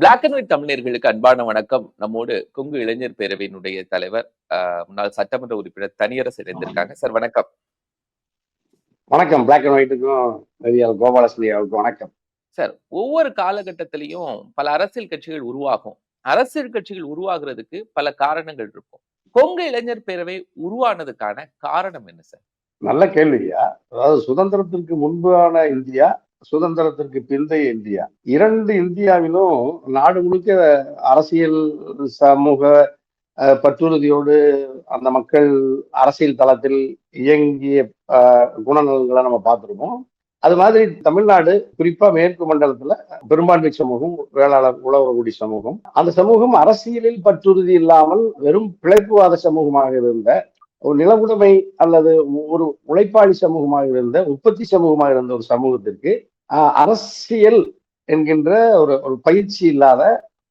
Black and white தமிழர்களுக்கு அன்பான வணக்கம். நம்மோடு கொங்கு இளைஞர் பேரவையினுடைய தலைவர் முன்னாள் சட்டமன்ற உறுப்பினர் தனியரசு இணைந்திருக்காங்க. சார் வணக்கம். வணக்கம். பிளாக் அண்ட் ஒயிட்டுக்கும் கோபாலஸ்ரீயாவுக்கும் வணக்கம். சார் ஒவ்வொரு காலகட்டத்திலையும் பல அரசியல் கட்சிகள் உருவாகும். அரசியல் கட்சிகள் உருவாகிறதுக்கு பல காரணங்கள் இருக்கும். கொங்கு இளைஞர் பேரவை உருவானதுக்கான காரணம் என்ன சார்? நல்ல கேள்வியா. அதாவது சுதந்திரத்திற்கு முன்பான இந்தியா சுதந்திரத்திற்கு பிந்தைய இந்தியா. இரண்டு இந்தியாவிலும் நாடு முழுக்க அரசியல் சமூக பற்றுறுதியோடு அந்த மக்கள் அரசியல் தளத்தில் இயங்கிய குணநலன்களை நம்ம பார்த்துருக்கோம் அது மாதிரி தமிழ்நாடு குறிப்பா மேற்கு மண்டலத்துல பெரும்பான்மை சமூகம் வேளாளர் உழவரகுடி சமூகம். அந்த சமூகம் அரசியலில் பற்றுறுதி இல்லாமல் வெறும் பிழைப்புவாத சமூகமாக இருந்த ஒரு நிலவுடைமை அல்லது ஒரு உழைப்பாளி சமூகமாக இருந்த உற்பத்தி சமூகமாக இருந்த ஒரு சமூகத்திற்கு அரசியல் என்கின்ற ஒரு ஒரு பயிற்சி இல்லாத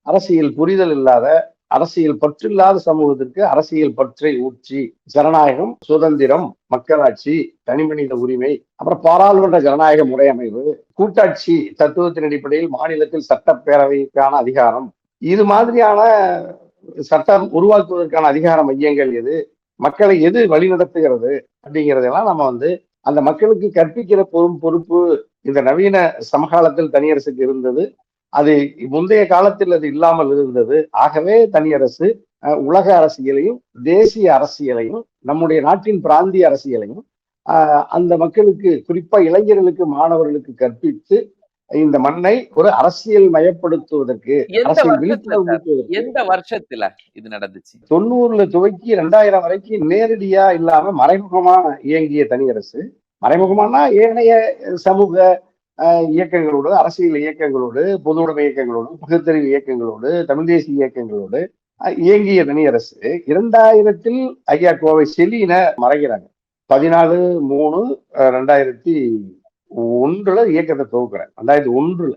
அரசியல் புரிதல் இல்லாத அரசியல் பற்றில்லாத சமூகத்திற்கு அரசியல் பற்றை ஊற்றி ஜனநாயகம் சுதந்திரம் மக்களாட்சி தனிமனித உரிமை அப்புறம் பாராளுமன்ற ஜனநாயக முறையமைவு கூட்டாட்சி தத்துவத்தின் அடிப்படையில் மாநிலத்தில் சட்டப்பேரவைக்கான அதிகாரம். இது மாதிரியான சட்டம் உருவாக்குவதற்கான அதிகார மையங்கள் எது? மக்களை எது வழிநடத்துகிறது? அப்படிங்கிறதெல்லாம் நம்ம வந்து அந்த மக்களுக்கு கற்பிக்கிற பொறும் பொறுப்பு இந்த நவீன சமகாலத்தில் தனியரசுக்கு இருந்தது. அது முந்தைய காலத்தில் அது இல்லாமல் இருந்தது. ஆகவே தனியரசு உலக அரசியலையும் தேசிய அரசியலையும் நம்முடைய நாட்டின் பிராந்திய அரசியலையும் அந்த மக்களுக்கு குறிப்பா இளைஞர்களுக்கு மாணவர்களுக்கு கற்பித்து இந்த மண்ணை ஒரு அரசியல் மயப்படுத்துவதற்கு எந்த வருஷத்துல இது நடந்துச்சு? தொண்ணூறுல துவக்கி ரெண்டாயிரம் வரைக்கும் நேரடியா இல்லாம மறைமுகமா இயங்கிய தனியரசு மறைமுகமானா ஏனைய சமூக இயக்கங்களோடு அரசியல் இயக்கங்களோடு பொது உடைமை இயக்கங்களோடு பகுத்தறிவு இயக்கங்களோடு தமிழ் தேசிய இயக்கங்களோடு இயங்கிய தனியரசு இரண்டாயிரத்தில் ஐயா கோவை செலின மறைகிறாங்க. பதினாலு மூணு அஹ், ரெண்டாயிரத்தி ஒன்றுல இயக்கத்தை துவக்குறேன் ரெண்டாயிரத்தி ஒன்றுல.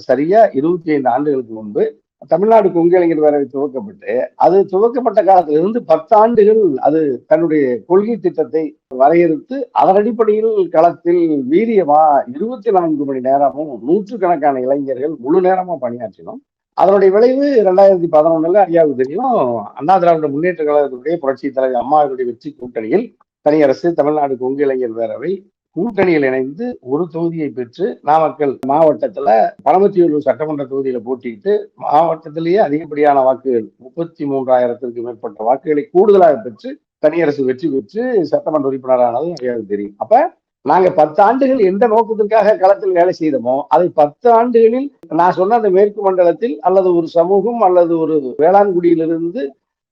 சரியா இருபத்தி ஐந்து ஆண்டுகளுக்கு முன்பு தமிழ்நாடு கொங்கு இளைஞர் பேரவை துவக்கப்பட்டு அது துவக்கப்பட்ட காலத்திலிருந்து பத்தாண்டுகள் அது தன்னுடைய கொள்கை திட்டத்தை வரையறுத்து அதன் அடிப்படையில் களத்தில் வீரியமா இருபத்தி நான்கு மணி நேரமும் நூற்றுக்கணக்கான இளைஞர்கள் முழு நேரமா பணியாற்றினோம். அதனுடைய விளைவு ரெண்டாயிரத்தி பதினொன்னுல ஐயாவுக்கு தெரியும். அண்ணா திராவிட முன்னேற்ற கழகத்துடைய புரட்சி தலைவர் அம்மாவுடைய வெற்றி கூட்டணியில் தனியரசு தமிழ்நாடு கொங்கு இளைஞர் பேரவை கூட்டணியில் இணைந்து ஒரு தொகுதியை பெற்று நாமக்கல் மாவட்டத்துல பரமத்தியூர் சட்டமன்ற தொகுதியில போட்டியிட்டு மாவட்டத்திலேயே அதிகப்படியான வாக்குகள் முப்பத்தி மூன்றாயிரத்திற்கு மேற்பட்ட வாக்குகளை கூடுதலாக பெற்று தனியரசு வெற்றி பெற்று சட்டமன்ற உறுப்பினரானது எனக்கு தெரியும். அப்ப நாங்க பத்து ஆண்டுகள் எந்த நோக்கத்திற்காக களத்தில் வேலை செய்தோமோ அதை பத்து ஆண்டுகளில் நான் சொன்ன அந்த மேற்கு மண்டலத்தில் அல்லது ஒரு சமூகம் அல்லது ஒரு வேளாண்குடியிலிருந்து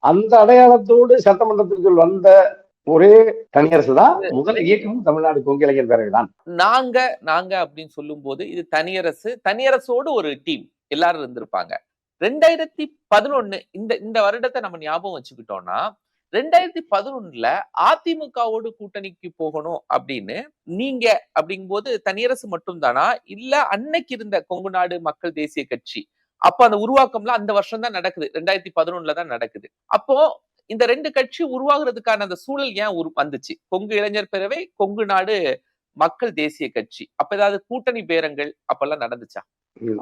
அந்த அடையாளத்தோடு சட்டமன்றத்திற்குள் வந்த ஒரே தனியரசு தான் முதல் இயக்கமும் தமிழ்நாடு கொங்கு பேரவை தான் நாங்க நாங்க அப்படின்னு சொல்லும் போது இது தனியரசு தனியரசோடு ஒரு டீம் எல்லாரும் இருந்திருப்பாங்க. ரெண்டாயிரத்தி பதினொன்னு இந்த இந்த வருடத்தை நம்ம ஞாபகம் வச்சுக்கிட்டோம்னா ரெண்டாயிரத்தி பதினொன்னுல அதிமுகவோடு கூட்டணிக்கு போகணும் அப்படின்னு நீங்க அப்படிங்கும்போது தனியரசு மட்டும் தானா இல்ல அன்னைக்கு இருந்த கொங்கு நாடு மக்கள் தேசிய கட்சி அப்ப அந்த உருவாக்கம்லாம் அந்த வருஷம் தான் நடக்குது. ரெண்டாயிரத்தி பதினொன்னுல தான் நடக்குது. அப்போ இந்த ரெண்டு கட்சி உருவாகுறதுக்கான அந்த சூழல் ஏன் உரு வந்துச்சு? கொங்கு இளைஞர் பேரவை கொங்கு நாடு மக்கள் தேசிய கட்சி. அப்ப ஏதாவது கூட்டணி பேரங்கள் அப்பெல்லாம் நடந்துச்சா?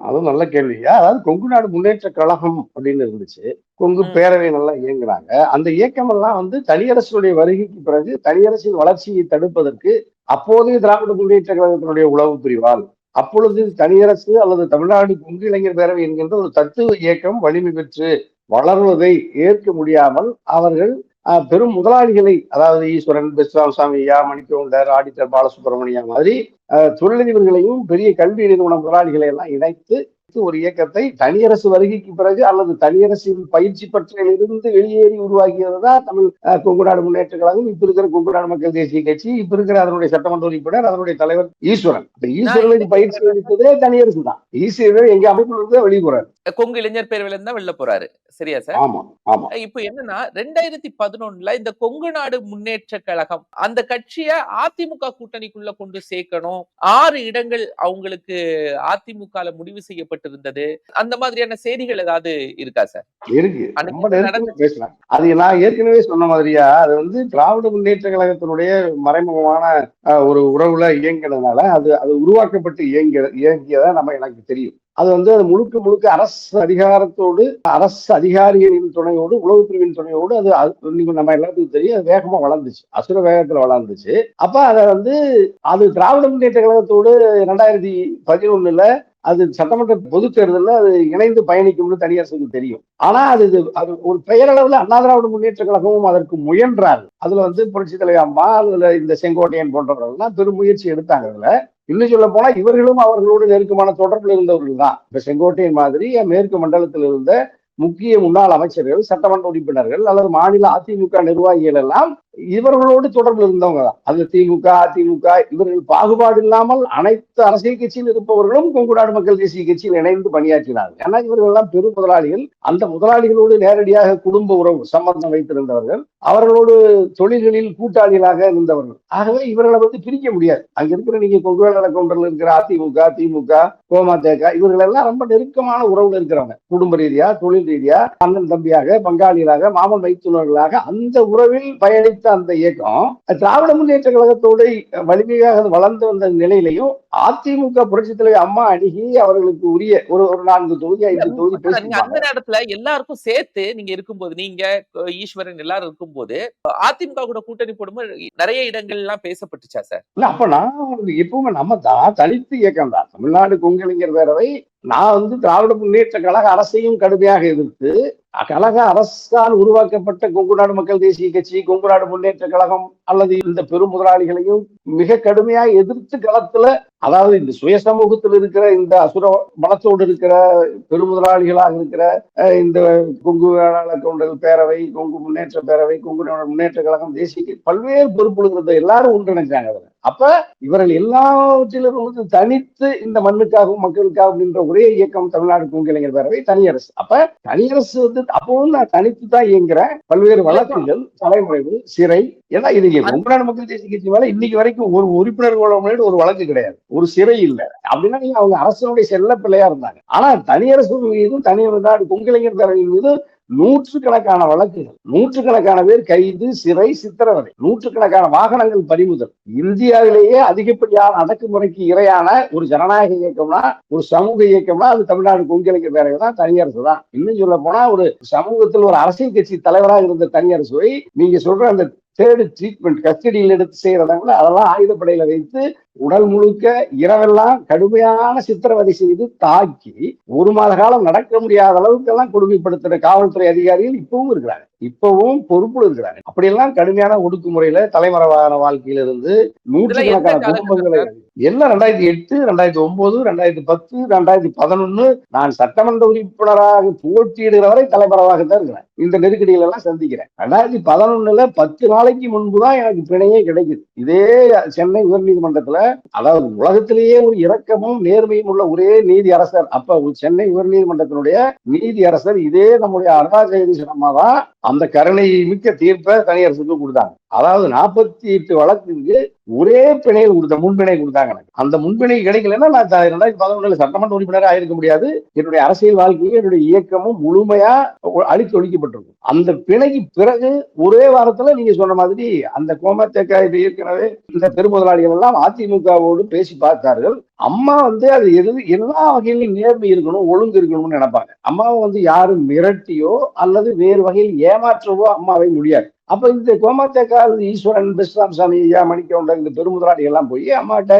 அதுவும் நல்ல கேள்வியா அதாவது கொங்கு நாடு முன்னேற்ற கழகம் அப்படின்னு இருந்துச்சு. கொங்கு. பேரவை நல்லா இயங்குனாங்க அந்த இயக்கம் எல்லாம் வந்து தனியரசுடைய வருகைக்கு பிறகு தனியரசின் வளர்ச்சியை தடுப்பதற்கு அப்போதைய திராவிட முன்னேற்ற கழகத்தினுடைய உளவு பிரிவால் அப்பொழுது தனியரசு அல்லது தமிழ்நாடு கொங்கு இளைஞர் பேரவை என்கின்ற ஒரு தத்துவ இயக்கம் வலிமை பெற்று வளர்வதை ஏற்க முடியாமல் அவர்கள் அஹ், பெரும் முதலாளிகளை அதாவது ஈஸ்வரன் பெஸ்ராமசாமி ஐயா மணிக்கவுண்டர் ஆடிட்டர் பாலசுப்ரமணியா மாதிரி தொழிலதிபர்களையும் பெரிய கல்வி நிறுவன முதலாளிகளை எல்லாம் இணைத்து ஒரு இயக்கத்தை தனியரசு வருகைக்கு பிறகு அல்லது தனியரசின் பயிற்சி பற்றியிலிருந்து வெளியேறி உருவாக்கியது தான் தமிழ் அஹ், கொங்கு நாடு முன்னேற்ற கழகம். இப்ப இருக்கிற கொங்கு நாடு மக்கள் தேசிய கட்சி இப்ப இருக்கிற அதனுடைய சட்டமன்ற உறுப்பினர் அதனுடைய தலைவர் ஈஸ்வரன். இந்த ஈஸ்வரனுக்கு பயிற்சி அளித்ததே தனியரசு தான் ஈஸ்வரன் எங்க அமைப்புல இருந்து வெளியே போறாரு கொங்கு இளைஞர் பேரவையில இருந்தா வெளில போறாரு. சரியா சார்? ஆமா ஆமா. இப்போ என்னன்னா ரெண்டாயிரத்தி பதினொன்னுல இந்த கொங்கு நாடு முன்னேற்ற கழகம் அந்த கட்சிய அதிமுக கூட்டணிக்குள்ள கொண்டு சேர்க்கணும். ஆறு இடங்கள் அவங்களுக்கு அதிமுகல முடிவு செய்யப்பட்டு உருவாக்கப்பட்டிருந்தது அந்த மாதிரியான செய்திகள் ஏதாவது இருக்கா சார்? இருக்கு. பேசலாம். அது நான் ஏற்கனவே சொன்ன மாதிரியா அது வந்து திராவிட முன்னேற்ற கழகத்தினுடைய மறைமுகமான ஒரு உறவுல இயங்கினதுனால அது அது உருவாக்கப்பட்டு இயங்கிய இயங்கியதா நம்ம எனக்கு தெரியும். அது வந்து அது முழுக்க முழுக்க அரசு அதிகாரத்தோடு அரசு அதிகாரிகளின் துணையோடு உளவு பிரிவின் துணையோடு அது நம்ம எல்லாத்துக்கும் தெரியும் அது வேகமா வளர்ந்துச்சு. அசுர வேகத்துல வளர்ந்துச்சு. அப்ப அதை வந்து அது திராவிட முன்னேற்ற கழகத்தோடு ரெண்டாயிரத்தி பதினொன்னுல அது சட்டமன்ற பொது தேர்தலில் அது இணைந்து பயணிக்கும்னு தனியரசுக்கு தெரியும். ஆனா அது இது அது ஒரு பெயரளவில் அண்ணா திராவிட முன்னேற்ற கழகமும் அதற்கு முயன்றார் அதுல வந்து புரட்சி தலைவர் அம்மா அதுல இந்த செங்கோட்டையன் போன்றவர்கள்லாம் பெரும் முயற்சி எடுத்தாங்க. அதுல இன்னும் சொல்ல போனா இவர்களும் அவர்களோடு நெருக்கமான தொடர்பில் இருந்தவர்கள் தான். இப்ப செங்கோட்டையன் மாதிரி மேற்கு மண்டலத்தில் இருந்த முக்கிய முன்னாள் அமைச்சர்கள் சட்டமன்ற உறுப்பினர்கள் அல்லது மாநில அதிமுக நிர்வாகிகள் எல்லாம் இவர்களோடு தொடர்பில் இருந்தவங்க தான். அது திமுக அதிமுக இவர்கள் பாகுபாடு இல்லாமல் அனைத்து அரசியல் கட்சியில் இருப்பவர்களும் கொங்குநாடு மக்கள் தேசிய கட்சியில் இணைந்து பணியாற்றினார்கள். ஏன்னா இவர்கள் எல்லாம் பெரும் முதலாளிகள். அந்த முதலாளிகளோடு நேரடியாக குடும்ப உறவு சம்பந்தம் வைத்திருந்தவர்கள். அவர்களோடு தொழில்களில் கூட்டாளிகளாக இருந்தவர்கள். ஆகவே இவர்களை வந்து பிரிக்க முடியாது. அங்க இருக்கிற நீங்க கொங்குநாடு கவுண்டர்ல இருக்கிற அதிமுக திமுக கோமாதேக இவர்கள் எல்லாம் ரொம்ப நெருக்கமான உறவுல இருக்கிறவங்க. குடும்ப ரீதியா தொழில் ரீதியா அண்ணன் தம்பியாக பங்காளிகளாக மாமன் வைத்துள்ளவர்களாக அந்த உறவில் பயணித்த அந்த இயக்கம் திராவிட முன்னேற்ற கழகத்தோடு வலிமையாக வளர்ந்து வந்த நிலையிலையும் அதிமுக புரட்சி தலைவர் அம்மா அணுகி அவர்களுக்கு உரிய ஒரு ஒரு நான்கு தொகுதி ஐந்து தொகுதி நீங்க அந்த நேரத்துல எல்லாருக்கும் சேர்த்து நீங்க இருக்கும்போது நீங்க ஈஸ்வரன் எல்லாரும் இருக்கும்போது அதிமுக கூட கூட்டணி போடும்போது நிறைய இடங்கள் எல்லாம் பேசப்பட்டுச்சா சார்? இல்ல அப்ப நான் எப்பவுமே நம்ம தான் தனித்து இயக்கம் தான். தமிழ்நாடு கொங்கலிங்கர் பேரவை நான் வந்து திராவிட முன்னேற்ற கழக அரசையும் கடுமையாக எதிர்த்து கழக அரசால் உருவாக்கப்பட்ட கொங்குநாடு மக்கள் தேசிய கட்சி கொங்குநாடு முன்னேற்ற கழகம் அல்லது இந்த பெரும் முதலாளிகளையும் மிக கடுமையா எதிர்த்து களத்துல அதாவது இந்த சுய சமூகத்தில் இருக்கிற இந்த அசுர பலத்தோடு இருக்கிற பெரும் முதலாளிகளாக இருக்கிற இந்த கொங்கு வேளாளர் கவுண்டர்கள் பேரவை கொங்கு முன்னேற்ற பேரவை கொங்கு முன்னேற்ற கழகம் தேசிய பல்வேறு பொறுப்புகள் எல்லாரும் ஒன்றிணைச்சாங்க அதுல. அப்ப இவர்கள் எல்லாவற்றிலும் வந்து தனித்து இந்த மண்ணுக்காகவும் மக்களுக்காகவும் அப்படின்ற ஒரே இயக்கம் தமிழ்நாடு கொங்கிளைஞர் பேரவை தனியரசு. அப்ப தனியரசு வந்து அப்பவும் நான் தனித்து தான் இயங்குறேன். பல்வேறு வழக்குகள் தலைமுறைகள் சிறை ஏன்னா இது கொங்குநாடு மக்கள் தேசிய கட்சி மேல இன்னைக்கு வரைக்கும் ஒரு உறுப்பினர்களோட முன்னாடி ஒரு வழக்கு கிடையாது. ஒரு சிறை இல்ல. அப்படின்னா நீங்க அவங்க அரசனுடைய செல்ல பிள்ளையா இருந்தாங்க. ஆனா தனியரசு மீதும் தனியார் கொங்கிளைஞர் பேரவையின் மீது நூற்றுக்கணக்கான வழக்குகள் நூற்றுக்கணக்கான பேர் கைது சிறை சித்திரவதை நூற்றுக்கணக்கான வாகனங்கள் பறிமுதல். இந்தியாவிலேயே அதிகப்படியான அடக்குமுறைக்கு இரையான ஒரு ஜனநாயக இயக்கம்னா ஒரு சமூக இயக்கம்னா அது தமிழ்நாடு கொங்கிளைஞர் பேரவை தான் தனியரசு தான். இன்னும் சொல்ல போனா ஒரு சமூகத்தில் ஒரு அரசியல் கட்சி தலைவராக இருந்த தனியரசுவை நீங்க சொல்ற அந்த தேர்டு ட்ரீட்மெண்ட் கஸ்டடியில் எடுத்து செய்யறதாங்கள அதெல்லாம் ஆயுதப்படையில வைத்து உடல் முழுக்க இரவெல்லாம் கடுமையான சித்திரவதை செய்து தாக்கி ஒரு மாத காலம் நடக்க முடியாத அளவுக்கு எல்லாம் கொடுமைப்படுத்துற காவல்துறை அதிகாரிகள் இப்பவும் இருக்கிறாங்க. இப்பவும் பொறுப்புல இருக்கிறாங்க. அப்படியெல்லாம் கடுமையான ஒடுக்குமுறையில தலைமறைவான வாழ்க்கையில இருந்து நூற்றுக்கணக்கான குடும்பங்களை எல்லாம் ரெண்டாயிரத்தி எட்டு ரெண்டாயிரத்தி ஒன்பது ரெண்டாயிரத்தி பத்து ரெண்டாயிரத்தி பதினொன்னு நான் சட்டமன்ற உறுப்பினராக போட்டியிடுகிற வரை தலைமறைவாக தான் இருக்கிறேன். இந்த நெருக்கடிகள் எல்லாம் சந்திக்கிறேன். ரெண்டாயிரத்தி பதினொன்னுல பத்து நாளைக்கு முன்புதான் எனக்கு பிணையே கிடைக்குது. இதே சென்னை உயர்நீதிமன்றத்துல அதாவது உலகத்திலேயே ஒரு இரக்கமும் நேர்மையும் உள்ள ஒரே நீதி அரசர் அப்ப ஒரு சென்னை உயர்நீதிமன்றத்தினுடைய நீதி அரசர் இதே நம்முடைய அருணா ஜெகதீசன் அம்மா தான் அந்த கருணை மிக்க தீர்ப்பை தனியரசுக்கு கொடுத்தாங்க. அதாவது நாற்பத்தி எட்டு வழக்குக்கு ஒரே பிணை கொடுத்த முன்பிணை கொடுத்தாங்க எனக்கு. அந்த முன்பிணை கிடைக்கலன்னா நான் ரெண்டாயிரத்தி பதினொன்றுல சட்டமன்ற உறுப்பினராக ஆயிருக்க முடியாது. என்னுடைய அரசியல் வாழ்க்கையும் என்னுடைய இயக்கமும் முழுமையா அழித்து ஒழிக்கப்பட்டிருக்கும். அந்த பிணைக்கு பிறகு ஒரே வாரத்துல நீங்க சொன்ன மாதிரி அந்த கோமத்தேக்கா இது ஏற்கனவே இந்த பெருமுதலாளிகள் எல்லாம் அதிமுகவோடு பேசி பார்த்தார்கள். அம்மா வந்து அது எது எல்லா வகையிலும் நேர்மை இருக்கணும் ஒழுங்கு இருக்கணும்னு நினைப்பாங்க. அம்மாவை வந்து யாரும் மிரட்டியோ அல்லது வேறு வகையில் ஏமாற்றவோ அம்மாவை முடியாது. அப்ப இந்த கோமாத்தேக்கால் ஈஸ்வரன் பெஸ்ராமசாமி ஐயா மணிக்கவுண்டர் இந்த பெருமுதலாளிகள் எல்லாம் போய் அம்மாட்ட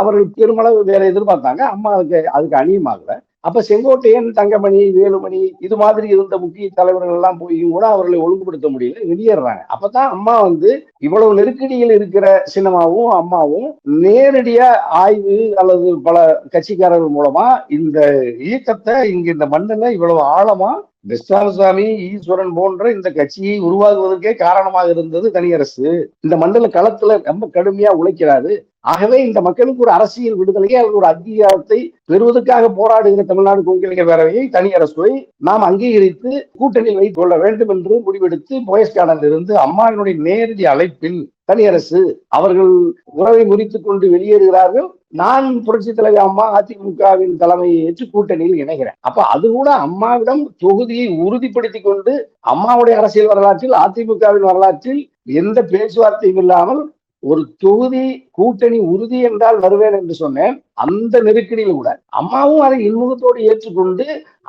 அவர்கள் பெருமளவு வேற எதிர்பார்த்தாங்க. அம்மா அதுக்கு அதுக்கு அணியமாகல. அப்ப செங்கோட்டையன் தங்கமணி வேலுமணி இது மாதிரி இருந்த முக்கிய தலைவர்கள் எல்லாம் போய் கூட அவர்களை ஒழுங்குபடுத்த முடியல வெளியேறாங்க. அப்பதான் அம்மா வந்து இவ்வளவு நெருக்கடியில் இருக்கிற சினிமாவும் அம்மாவும் நேரடியா ஆய்வு அல்லது பல கட்சிக்காரர்கள் மூலமா இந்த இயக்கத்தை இங்க இந்த மண்ணுல இவ்வளவு ஆழமா பெஸ்டாமசாமி ஈஸ்வரன் போன்ற இந்த கட்சியை உருவாகுவதற்கே காரணமாக இருந்தது தனியரசு. இந்த மண்டல களத்துல ரொம்ப கடுமையா உழைக்கிறாரு. ஆகவே இந்த மக்களுக்கு ஒரு அரசியல் விடுதலையை அல்லது ஒரு அதிகாரத்தை பெறுவதற்காக போராடுகிற தமிழ்நாடு கொங்கிலிங்க பேரவையை தனியரசுவை நாம் அங்கீகரித்து கூட்டணியில் வைத்துக் கொள்ள வேண்டும் என்று முடிவெடுத்து போயஸ் கார்டனில் இருந்து அம்மாவினுடைய நேரடி அழைப்பில் தனியரசு அவர்கள் உறவை முறித்துக் கொண்டு வெளியேறுகிறார்கள். நான் புரட்சி தலைவர் அம்மா அதிமுகவின் தலைமையை ஏற்று கூட்டணியில் இணைகிறேன். அப்ப அது கூட அம்மாவிடம் தொகுதியை உறுதிப்படுத்தி கொண்டு அம்மாவுடைய அரசியல் வரலாற்றில் அதிமுகவின் வரலாற்றில் எந்த பேச்சுவார்த்தையும் இல்லாமல் ஒரு தொகுதி கூட்டணி உறுதி என்றால் வருவேன் என்று சொன்னேன். அந்த நெருக்கடியில் கூட அம்மாவும் அதை இன்முகத்தோடு ஏற்றுக்கொண்டு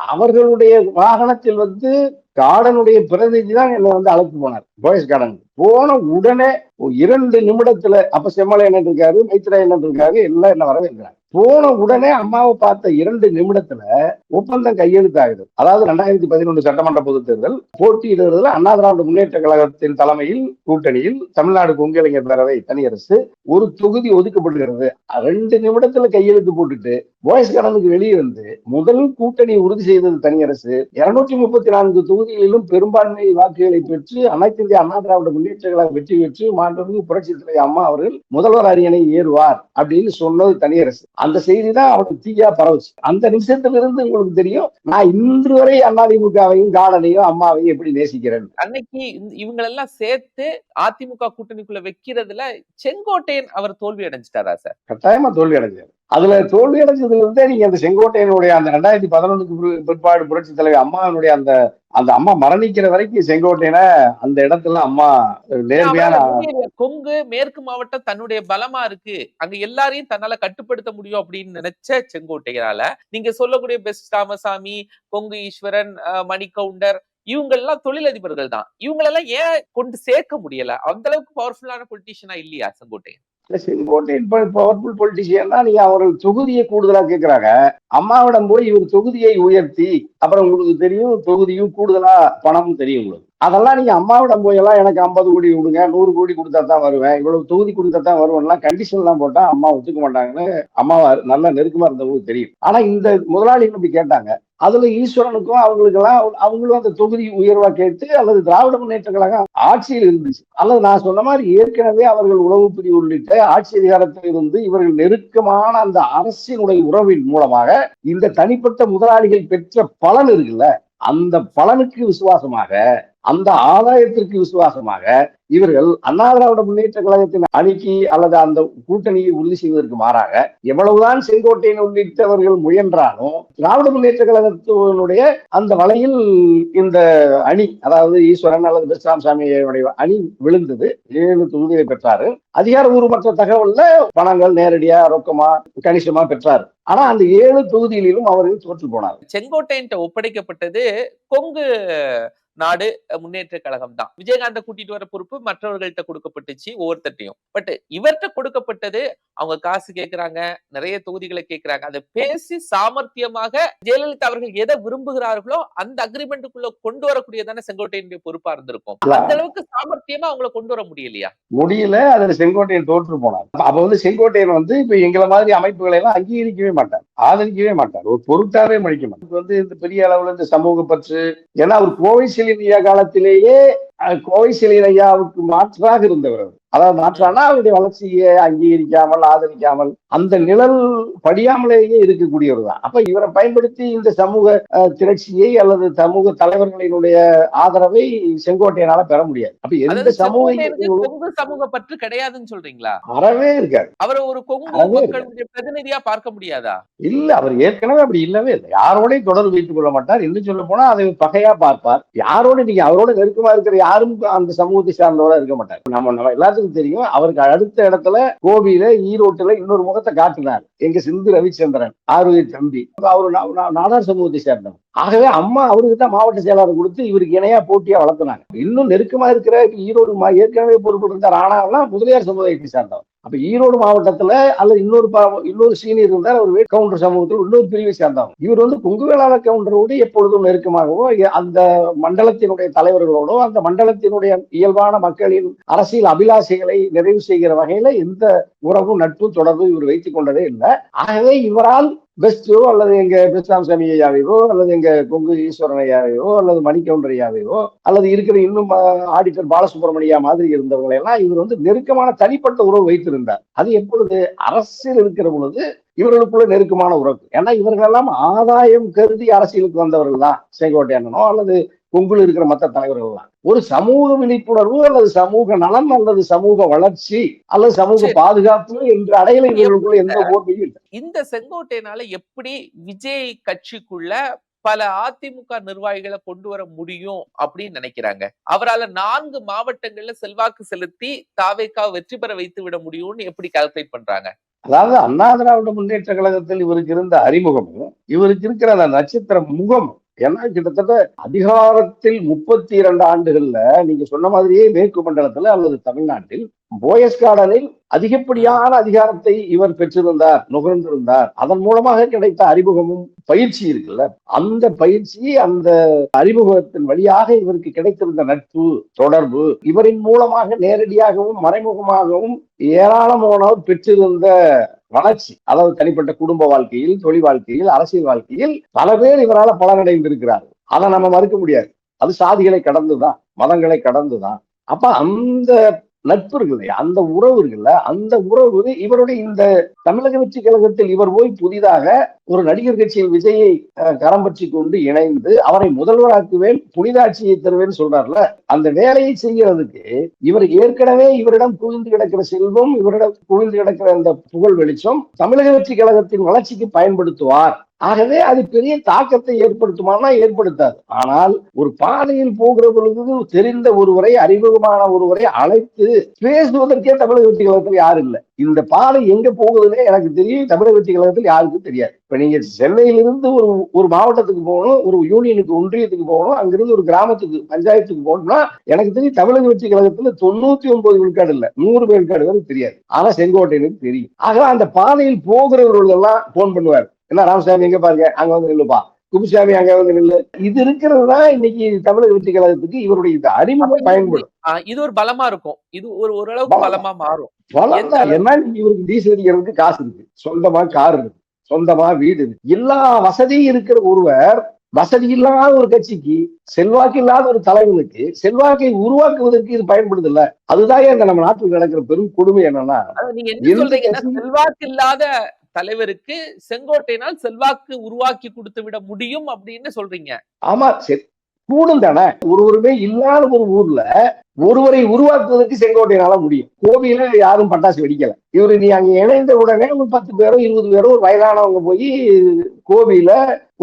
அவர்களுடைய வாகனத்தில் வந்து கார்டனுடைய பிரதிநிதி தான் என்னை வந்து அழைத்து போனார். போயஸ் கார்டன் போன உடனே இரண்டு நிமிடத்துல அப்ப செம்மலையன் இருக்காரு மைத்ரேயன் இருக்காரு எல்லாம் என்ன வரவேற்கிறாங்க போன உடனே அம்மாவை பார்த்த இரண்டு நிமிடத்துல ஒப்பந்தம் கையெழுத்தாகுது அதாவது ரெண்டாயிரத்தி பதினொன்று சட்டமன்ற பொதுத் தேர்தல் போட்டியிடுறதுல அண்ணா திராவிட முன்னேற்ற கழகத்தின் தலைமையில் கூட்டணியில் தமிழ்நாடு கொங்கு பேரவை தனியரசு ஒரு தொகுதி ஒதுக்கப்படுகிறது. ரெண்டு நிமிடத்துல கையெழுத்து போட்டுட்டு போயஸ் கடனுக்கு வெளியே வந்து முதல் கூட்டணி உறுதி செய்தது தனியரசு இருநூற்றி முப்பத்தி நான்கு தொகுதிகளிலும் பெரும்பான்மை வாக்குகளை பெற்று அனைத்து இந்திய அண்ணா திராவிட முன்னேற்ற வெற்றி பெற்று மாண்புமிகு புரட்சி தலைவர் அம்மா அவர்கள் முதல்வர் அரியணை ஏறுவார் அப்படின்னு சொன்னது தனியரசு அந்த செய்தி தான் அவருக்கு தீயா பரவுச்சு. அந்த நிமிஷத்துல இருந்து உங்களுக்கு தெரியும் நான் இன்று வரை அதிமுகவையும் காடனையும் அம்மாவையும் எப்படி நேசிக்கிறேன்? அன்னைக்கு இவங்களெல்லாம் சேர்த்து அதிமுக கூட்டணிக்குள்ள வைக்கிறதுல செங்கோட்டையன் அவர் தோல்வி அடைஞ்சிட்டாரா சார்? கட்டாயமா தோல்வி அடைஞ்சாரு. அதுல தோல்வி அடைஞ்சதுல இருந்தே நீங்க அந்த செங்கோட்டையனுடைய அந்த ரெண்டாயிரத்தி பதினொன்றுக்கு பிற்பாடு புரட்சி தலைவர் அம்மாவினுடைய அந்த அந்த அம்மா மரணிக்கிற வரைக்கும் செங்கோட்டையனை அந்த இடத்துல அம்மா நேர்மையான கொங்கு மேற்கு மாவட்டம் தன்னுடைய பலமா இருக்கு. அங்க எல்லாரையும் தன்னால கட்டுப்படுத்த முடியும் அப்படின்னு நினைச்ச செங்கோட்டையனால நீங்க சொல்லக்கூடிய பெஸ்ட் ராமசாமி கொங்கு ஈஸ்வரன் மணிகவுண்டர் இவங்க எல்லாம் தொழிலதிபர்கள் தான் இவங்களெல்லாம் ஏன் கொண்டு சேர்க்க முடியல? அந்த அளவுக்கு பவர்ஃபுல்லான பொலிட்டீஷியனா இல்லையா செங்கோட்டையன்? செங்கோட்டையன் பவர்ஃபுல் பொலிட்டிஷியன் தான் நீங்க அவர்கள் தொகுதியை கூடுதலா கேட்கிறாங்க அம்மாவிடம் போய் இவர் தொகுதியை உயர்த்தி அப்புறம் உங்களுக்கு தெரியும் தொகுதியும் கூடுதலா பணமும் தெரியும் உங்களுக்கு. அதெல்லாம் நீங்க அம்மாவிடம் போய் எல்லாம் எனக்கு ஐம்பது கோடி கொடுங்க நூறு கோடி கொடுத்தா தான் வருவேன். இவ்வளவு தொகுதி கொடுத்தா தான் வருவேன்லாம் கண்டிஷன் எல்லாம் போட்டா அம்மா ஒத்துக்க மாட்டாங்கன்னு அம்மா நல்லா நெருக்கமா இருந்தவங்களுக்கு தெரியும். ஆனா இந்த முதலாளிகள் இப்படி கேட்டாங்க. அதுல ஈஸ்வரனுக்கும் அவங்களுக்கு எல்லாம் அவங்களும் அந்த தொகுதி உயர்வா கேட்டு அல்லது திராவிட முன்னேற்ற கழகம் ஆட்சியில் இருந்துச்சு. அல்லது நான் சொன்ன மாதிரி ஏற்கனவே அவர்கள் உளவு பிரிவு உள்ளிட்ட ஆட்சி அதிகாரத்தில் இருந்து இவர்கள் நெருக்கமான அந்த அரசினுடைய உறவின் மூலமாக இந்த தனிப்பட்ட முதலாளிகள் பெற்ற பலன் இருக்குல்ல? அந்த பலனுக்கு விசுவாசமாக அந்த ஆதாயத்திற்கு விசுவாசமாக இவர்கள் அண்ணா திராவிட முன்னேற்ற கழகத்தின் அணிக்கு அல்லது அந்த கூட்டணியை உறுதி செய்வதற்கு மாறாக எவ்வளவுதான் செங்கோட்டையின் உள்ளிட்டவர்கள் முயன்றாலும் திராவிட முன்னேற்ற கழகத்தினுடைய அந்த வலையில் இந்த அணி அதாவது ஈஸ்வரன் அல்லது பெஸ்ராம்சாமியுடைய அணி விழுந்தது. ஏழு தொகுதிகளை பெற்றாரு. அதிகாரபூர்வமற்ற தகவல்ல பணங்கள் நேரடியா ரொக்கமா கணிசமா பெற்றாரு. ஆனா அந்த ஏழு தொகுதிகளிலும் அவர்கள் தோற்று போனார். செங்கோட்டையன் ஒப்படைக்கப்பட்டது கொங்கு நாடு முன்னேற்ற கழகம் தான் விஜயகாந்த கூட்டிட்டு வர பொறுப்பு மற்றவர்கள்ட்ட கொடுக்கப்பட்டுச்சு ஒவ்வொருத்தட்டையும் பட் இவர்கிட்ட கொடுக்கப்பட்டது அவங்க காசு கேட்கிறாங்க நிறைய தொகுதிகளை கேட்கிறாங்க அதை பேசி சாமர்த்தியமாக ஜெயலலிதா அவர்கள் எதை விரும்புகிறார்களோ அந்த அக்ரிமெண்ட்டுக்குள்ள கொண்டு வரக்கூடியதான செங்கோட்டையனுடைய பொறுப்பா இருந்திருக்கும். அந்த அளவுக்கு சாமர்த்தியமா அவங்கள கொண்டு வர முடியலையா? முடியல அதுல செங்கோட்டையன் தோற்று போனார். அப்ப வந்து செங்கோட்டையன் வந்து இப்ப எங்களை மாதிரி அமைப்புகளை எல்லாம் அங்கீகரிக்கவே மாட்டார் ஆதரிக்கவே மாட்டார். ஒரு பொருட்டாவே மடிக்க மாட்டார். வந்து இந்த பெரிய அளவுல இந்த சமூக பற்று ஏன்னா அவர் கோவை ஐயா காலத்திலேயே கோவை ஐயாவுக்கு மாற்றாக இருந்தவர் அதாவது மாற்றானா அவருடைய வளர்ச்சியை அங்கீகரிக்காமல் ஆதரிக்காமல் அந்த நிழல் படியாமலேயே இருக்கக்கூடியவர் தான் அப்ப இவரை பயன்படுத்தி இந்த சமூக திரட்சியை அல்லது சமூக தலைவர்களினுடைய ஆதரவை செங்கோட்டையனால பெற முடியாது. அப்ப எந்த சமூக சமூக பற்று கிடையாதுன்னு சொல்றீங்களா? அறவே இருக்காரு அவரை ஒரு கொங்கு பிரதிநிதியா பார்க்க முடியாதா? இல்ல அவர் ஏற்கனவே அப்படி இல்லவே இல்லை. யாரோடையும் தொடர்பு வைத்துக் கொள்ள மாட்டார். இன்னும் சொல்ல போனா அதை பகையா பார்ப்பார். யாரோட நீங்க அவரோட நெருக்கமா இருக்கிற யாரும் அந்த சமூகத்தை சார்ந்தவரா இருக்க மாட்டார். நம்ம நம்ம எல்லாத்துக்கும் தெரியும். அவருக்கு அடுத்த இடத்துல கோவில ஈரோட்டுல இன்னொரு முகத்தை காட்டினார் எங்க சிந்து ரவிச்சந்திரன் ஆரோக்கிய தம்பி. அவரு நாடார் சமூகத்தை சேர்ந்தவர். ஆகவே அம்மா அவருக்கு தான் மாவட்ட செயலாளர் கொடுத்து இவருக்கு இணையா போட்டியா வளர்த்தினாங்க. இன்னும் நெருக்கமா இருக்கிற ஈரோடு ஏற்கனவே பொறுப்பு இருந்தார் ராணாவெல்லாம் முதலியார் சமுதாயத்தை சேர்ந்தவர். அப்ப ஈரோடு மாவட்டத்துல அல்லது இன்னொரு இன்னொரு சீனியர் இருந்தார் அவர் கவுண்டர் சமூகத்தில் இன்னொரு பிரிவை சேர்ந்தவர். இவர் வந்து குங்குவேளாளர் கவுண்டரோடு எப்பொழுதும் நெருக்கமாகவோ அந்த மண்டலத்தினுடைய தலைவர்களோடோ அந்த மண்டலத்தினுடைய இயல்பான மக்களின் அரசியல் அபிலாஷைகளை நிறைவு செய்கிற வகையில எந்த உறவும் நட்பும் தொடர்பும் இவர் வைத்துக் கொண்டதே இல்லை. ஆகவே இவரால் பெஸ்டோ அல்லது எங்க பெஸ்டாம்சாமி ஐயாவையோ அல்லது எங்க கொங்கு ஈஸ்வரன் ஐயாவையோ அல்லது மணிக்கவுண்டர் ஐயாவையோ அல்லது இருக்கிற இன்னும் ஆடிட்டர் பாலசுப்ரமணியா மாதிரி இருந்தவங்களை எல்லாம் இவர் வந்து நெருக்கமான தனிப்பட்ட உறவு வைத்திருந்தார். அது எப்பொழுது அரசியல் இருக்கிற பொழுது இவர்களுக்குள்ள நெருக்கமான உறவு. ஏன்னா இவர்கள் எல்லாம் ஆதாயம் கருதி அரசியலுக்கு வந்தவர்கள் தான் செங்கோட்டையனோ அல்லது கொங்குல இருக்கிற மற்ற தலைவர்கள் தான் ஒரு சமூக விழிப்புணர்வு அல்லது சமூக நலன் அல்லது சமூக வளர்ச்சி அல்லது சமூக. பாதுகாப்பு என்ற அடையாள இவர்களுக்குள்ள எந்த இல்லை. இந்த செங்கோட்டையனால எப்படி விஜய் கட்சிக்குள்ள பல அதிமுக நிர்வாகிகளை கொண்டு வர முடியும் அப்படின்னு நினைக்கிறாங்க? அவரால நான்கு மாவட்டங்கள்ல செல்வாக்கு செலுத்தி தாவேக்கா வெற்றி பெற வைத்து விட முடியும்னு எப்படி கால்குலேட் பண்றாங்க? அதாவது அண்ணா திராவிட முன்னேற்ற கழகத்தில் இவருக்கு இருந்த அறிமுகமும் இவருக்கு இருக்கிற அந்த நட்சத்திர முகம் ஏன்னா கிட்டத்தட்ட அதிகாரத்தில் முப்பத்தி இரண்டு ஆண்டுகள்ல நீங்க சொன்ன மாதிரியே மேற்கு மண்டலத்துல அல்லது தமிழ்நாட்டில் போயஸ் கார்டனில் அதிகப்படியான அதிகாரத்தை இவர் பெற்றிருந்தார் நுகர்ந்திருந்தார். அதன் மூலமாக கிடைத்த அறிமுகமும் பயிற்சி இருக்குல்ல. அந்த பயிற்சி அந்த அறிமுகத்தின் வழியாக இவருக்கு கிடைத்திருந்த நட்பு தொடர்பு இவரின் மூலமாக நேரடியாகவும் மறைமுகமாகவும் ஏராளமானோர் பெற்றிருந்த வளர்ச்சி. அதாவது தனிப்பட்ட குடும்ப வாழ்க்கையில் தொழில் வாழ்க்கையில் அரசியல் வாழ்க்கையில் பல பேர் இவரால் பலனடைந்திருக்கிறார்கள். அதை நம்ம மறுக்க முடியாது. அது சாதிகளை கடந்துதான் மதங்களை கடந்துதான். அப்ப அந்த நட்பு இருக்கு அந்த உறவு இருக்குல்ல அந்த உறவு இவருடைய இந்த தமிழக வெற்றி கழகத்தில் இவர் போய் புதிதாக ஒரு நடிகர் கட்சியில் விஜயை கரம் பற்றி கொண்டு இணைந்து அவரை முதல்வராக்குவேன் புனிதாட்சியை தருவேன் சொல்றாருல அந்த வேலையை செய்யறதுக்கு இவர் ஏற்கனவே இவரிடம் குவிந்து கிடக்கிற செல்வம் இவரிடம் குவிந்து கிடக்கிற அந்த புகழ் வெளிச்சம் தமிழக வெற்றி கழகத்தின் வளர்ச்சிக்கு பயன்படுத்துவார். ஆகவே அது பெரிய தாக்கத்தை ஏற்படுத்துமானா ஏற்படுத்தாது. ஆனால் ஒரு பாதையில் போகிற பொழுது தெரிந்த ஒருவரை அறிமுகமான ஒருவரை அழைத்து பேசுவதற்கே தமிழக வெற்றி கழகத்தில் யாரும் இல்லை. இந்த பாதை எங்க போகுதுன்னே எனக்கு தெரியும். தமிழக வெற்றி கழகத்தில் யாருக்கும் தெரியாது. இப்ப நீங்க சென்னையிலிருந்து ஒரு ஒரு மாவட்டத்துக்கு போகணும் ஒரு யூனியனுக்கு ஒன்றியத்துக்கு போகணும் அங்கிருந்து ஒரு கிராமத்துக்கு பஞ்சாயத்துக்கு போகணும்னா எனக்கு தெரியும் தமிழக வெற்றி கழகத்துல தொண்ணூத்தி ஒன்பது விழுக்காடு இல்ல. நூறு விழுக்காடு வரை தெரியாது. ஆனா செங்கோட்டையனுக்கு தெரியும். ஆக அந்த பாதையில் போகிறவர்கள் எல்லாம் போன் பண்ணுவார். என்ன ராமசாமி எங்க பாருங்க? அங்க வந்து நில்லுப்பா. குப்புசாமி அங்க வந்து நில்லு. இது இருக்கிறது தான் இன்னைக்கு தமிழக வெற்றி கழகத்துக்கு இவருடைய இந்த அறிமுகம் பயன்படும். இது ஒரு பலமா இருக்கும். இது ஒரு ஓரளவுக்கு பலம். மாறும். ஏன்னா இவருக்கு டீசல் அடிக்கிறதுக்கு காசு இருக்கு. சொந்தமா கார் இருக்கு. சொந்தமா வீடு இருக்கு. எல்லா வசதியும் இருக்கிற ஒருவர் வசதி இல்லாத ஒரு கட்சிக்கு செல்வாக்கு இல்லாத ஒரு தலைவனுக்கு செல்வாக்கை உருவாக்குவதற்கு இது பயன்படுது இல்ல. அதுதான் இந்த நம்ம நாட்டில் நடக்கிற பெரும் கொடுமை என்னன்னா செல்வாக்கு இல்லாத தலைவருக்கு செங்கோட்டையினால் செல்வாக்கு உருவாக்கி கொடுத்து விட முடியும் அப்படின்னு சொல்றீங்க. ஆமா சரி கூடும் தானே? ஒருவருமே இல்லாத ஒரு ஊர்ல ஒருவரை உருவாக்குவதற்கு செங்கோட்டையினால முடியும். கோவில யாரும் பட்டாசு வெடிக்கல. இவரு நீ அங்க இணைந்த உடனே ஒரு பத்து பேரோ இருபது பேரோ ஒரு வயதானவங்க போய் கோவில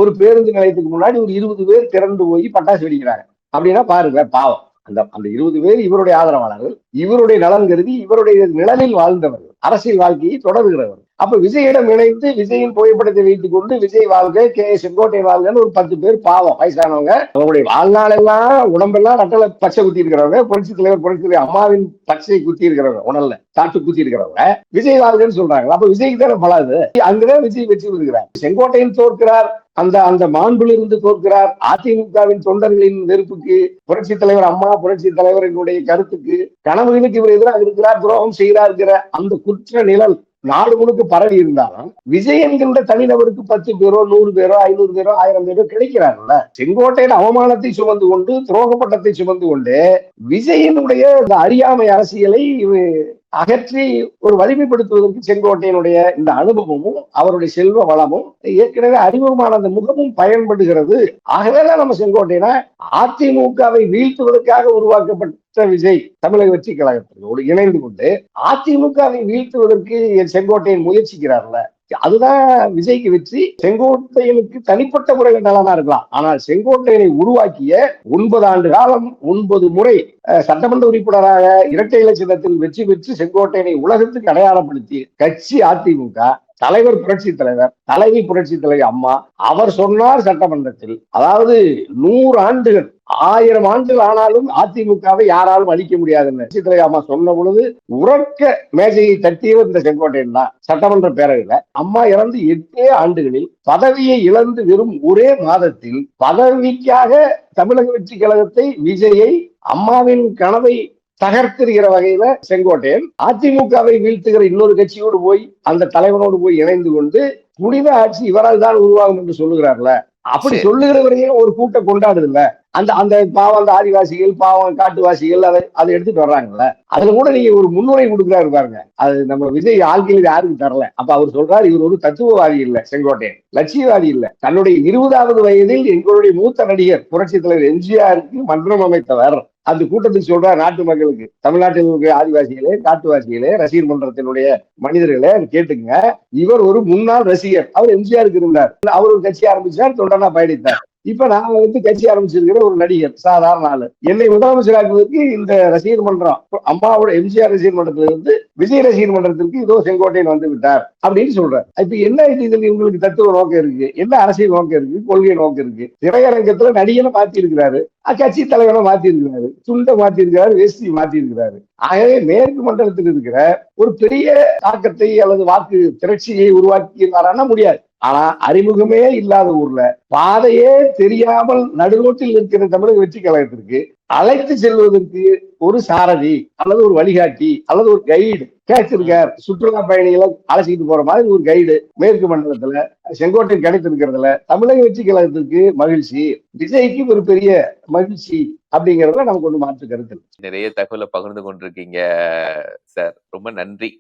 ஒரு பேருந்து நிலையத்துக்கு முன்னாடி ஒரு இருபது பேர் திரண்டு போய் பட்டாசு வெடிக்கிறாங்க. அப்படின்னா பாருங்க பாவம். அந்த அந்த இருபது பேர் இவருடைய ஆதரவாளர்கள் இவருடைய நலன் கருதி இவருடைய நிழலில் வாழ்ந்தவர்கள். அரசியல் வாழ்க்கையை தொடர்கிறவர். அப்ப விஜயிடம் இணைந்து விஜயின் புகைப்படத்தை வைத்துக் கொண்டு விஜய் வாழ்க கே செங்கோட்டை வாழ்கன்னு ஒரு பத்து பேர் பாவம் வயசானவங்க. அவங்களுடைய வாழ்நாள் எல்லாம் உடம்பெல்லாம் நட்டல பச்சை குத்தி இருக்கிறவங்க புரட்சி தலைவர் புரட்சி தலைவர் அம்மாவின் பச்சை குத்தி இருக்கிறவங்க உடல்ல தாட்டு குத்தி இருக்கிறவங்க விஜய் வாழ்கன்னு சொல்றாங்க. அப்ப விஜய்க்கு தானே பலாது அங்கதான் விஜய் வெற்றி பெறுகிறார். செங்கோட்டையில் தோற்கிறார். அந்த அந்த மாண்பிலிருந்து தோற்கிறார் அதிமுகவின் தொண்டர்களின் நெருப்புக்கு புரட்சி தலைவர் அம்மா புரட்சி தலைவரினுடைய கருத்துக்கு கனவுகளுக்கு இவர் எதிராக இருக்கிறார் துரோகம் செய்கிறார் அந்த குற்ற நிழல் நாடு முழுக்க பரவி இருந்தாலும் விஜய் என்கின்ற தனிநபருக்கு பத்து பேரோ நூறு பேரோ ஐநூறு பேரோ ஆயிரம் பேரோ கிடைக்கிறாங்கல்ல செங்கோட்டையின் அவமானத்தை சுமந்து கொண்டு துரோக பட்டத்தை சுமந்து கொண்டு விஜயனுடைய இந்த அறியாமை அரசியலை அகற்றி ஒரு வலிமைப்படுத்துவதற்கு செங்கோட்டையனுடைய இந்த அனுபவமும் அவருடைய செல்வ வளமும் ஏற்கனவே அறிமுகமான அந்த முகமும் பயன்படுகிறது. ஆகவேதான் நம்ம செங்கோட்டையனை அதிமுகவை வீழ்த்துவதற்காக உருவாக்கப்பட்ட விஜய் தமிழக வெற்றி கழகத்தோடு இணைந்து கொண்டு அதிமுகவை வீழ்த்துவதற்கு செங்கோட்டையன் முயற்சிக்கிறார்ல. அதுதான் விஜய்க்கு வெற்றி. செங்கோட்டையனுக்கு தனிப்பட்ட முறையில் நலனா இருக்கலாம். ஆனால் செங்கோட்டையனை உருவாக்கிய ஒன்பது ஆண்டு காலம் ஒன்பது முறை அஹ், சட்டமன்ற உறுப்பினராக இரட்டை இலை வெற்றி பெற்று செங்கோட்டையனை உலகத்துக்கு அடையாளப்படுத்தி கட்சி அதிமுக. தலைவர் புரட்சி தலைவர் தலைவி புரட்சி தலைவி அம்மா அவர் சொன்னார் சட்டமன்றத்தில் அதாவது நூறு ஆண்டுகள் ஆயிரம் ஆண்டுகள் ஆனாலும் அதிமுகவை யாராலும் அழிக்க முடியாதுன்னு புரட்சி தலைவி அம்மா சொன்ன பொழுது உறக்க மேஜையை தட்டியவர் இந்த செங்கோட்டையன் தான் சட்டமன்ற பேரவையில. அம்மா இறந்து எட்டே ஆண்டுகளில் பதவியை இழந்து வெறும் ஒரே மாதத்தில் பதவிக்காக தமிழக வெற்றி கழகத்தை விஜயை அம்மாவின் கனவை தகர்த்திருக்கிற வகையில செங்கோட்டையன் அதிமுகவை வீழ்த்துகிற இன்னொரு கட்சியோடு போய் அந்த தலைவனோடு போய் இணைந்து கொண்டு புனித ஆட்சி இவரால் தான் உருவாகும் என்று சொல்லுகிறார்ல. அப்படி சரி. சொல்லுகிறவரையும் ஒரு கூட்டம் கொண்டாடுது இல்ல அந்த அந்த பாவம் அந்த ஆதிவாசிகள் பாவம் காட்டுவாசிகள் அதை அதை எடுத்துட்டு வர்றாங்கல்ல. அதுல கூட நீங்க ஒரு முன்னுரை கொடுக்குறாரு பாருங்க. அது நம்ம விஜய் ஆள்கள் யாருக்கும் தரல. அப்ப அவர் சொல்றாரு இவர் ஒரு தத்துவவாதி இல்ல செங்கோட்டையன். லட்சியவாதி இல்ல. தன்னுடைய இருபதாவது வயதில் எங்களுடைய மூத்த நடிகர் புரட்சி தலைவர் எம்ஜிஆருக்கு மன்றம் அமைத்தவர். அந்த கூட்டத்துக்கு சொல்ற நாட்டு மக்களுக்கு தமிழ்நாட்டில் இருக்கிற ஆதிவாசிகளே காட்டுவாசிகளே ரசிகர் மன்றத்தினுடைய மனிதர்களே கேட்டுங்க இவர் ஒரு முன்னாள் ரசிகர். அவர் எம்ஜிஆருக்கு இருந்தார். அவர் ஒரு கட்சி ஆரம்பிச்சார் தொண்டனா பயணித்தார். இப்ப நான் வந்து கட்சி ஆரம்பிச்சிருக்கிற ஒரு நடிகர் சாதாரண ஆளு. என்னை முதலமைச்சராக்குவதற்கு இந்த ரசிகர் மன்றம் அம்மாவோட எம்ஜிஆர் ரசிகர் மன்றத்துல இருந்து விஜய் ரசிகர் மன்றத்திற்கு இதோ செங்கோட்டையன் வந்து விட்டார் அப்படின்னு சொல்றேன் இப்ப என்ன இது? இதில் உங்களுக்கு தத்துவ நோக்கம் இருக்கு. என்ன அரசியல் நோக்கம் இருக்கு? கொள்கை நோக்கம் இருக்கு. திரையரங்கத்துல நடிகனை மாத்தி இருக்கிறாரு கட்சி தலைவரை மாத்திருக்கிறாரு துண்டை மாத்தி இருக்கிறாரு வேஷ்டி மாத்திருக்கிறாரு. ஆகவே மேற்கு மண்டலத்தில் இருக்கிற ஒரு பெரிய தாக்கத்தை அல்லது வாக்கு திரட்சியை உருவாக்கி வரானா முடியாது. ஆனா அறிமுகமே இல்லாத ஊர்ல பாதையே தெரியாமல் நடுரோட்டில் இருக்கிற தமிழக வெற்றி கழகத்திற்கு அழைத்து செல்வதற்கு ஒரு சாரதி அல்லது ஒரு வழிகாட்டி அல்லது ஒரு கைடு கிடைச்சிருக்கார் சுற்றுலா பயணிகளை அழைச்சிக்கிட்டு போற மாதிரி ஒரு கைடு மேற்கு மண்டலத்துல செங்கோட்டை கிடைத்திருக்கிறதுல தமிழக வெற்றி கழகத்திற்கு மகிழ்ச்சி. விஜய்க்கு ஒரு பெரிய மகிழ்ச்சி அப்படிங்கறதுல நமக்கு ஒண்ணு மாற்று கருத்து. நிறைய தகவலை பகிர்ந்து கொண்டிருக்கீங்க சார். ரொம்ப நன்றி.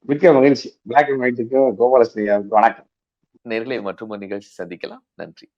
மிக்க மகிழ்ச்சி. பிளாக் அண்ட் ஒயிட்டுக்கும் கோபாலஸ்ரீயாவுக்கு வணக்கம். நேர்களை மற்றும் நிகழ்ச்சி சந்திக்கலாம். நன்றி.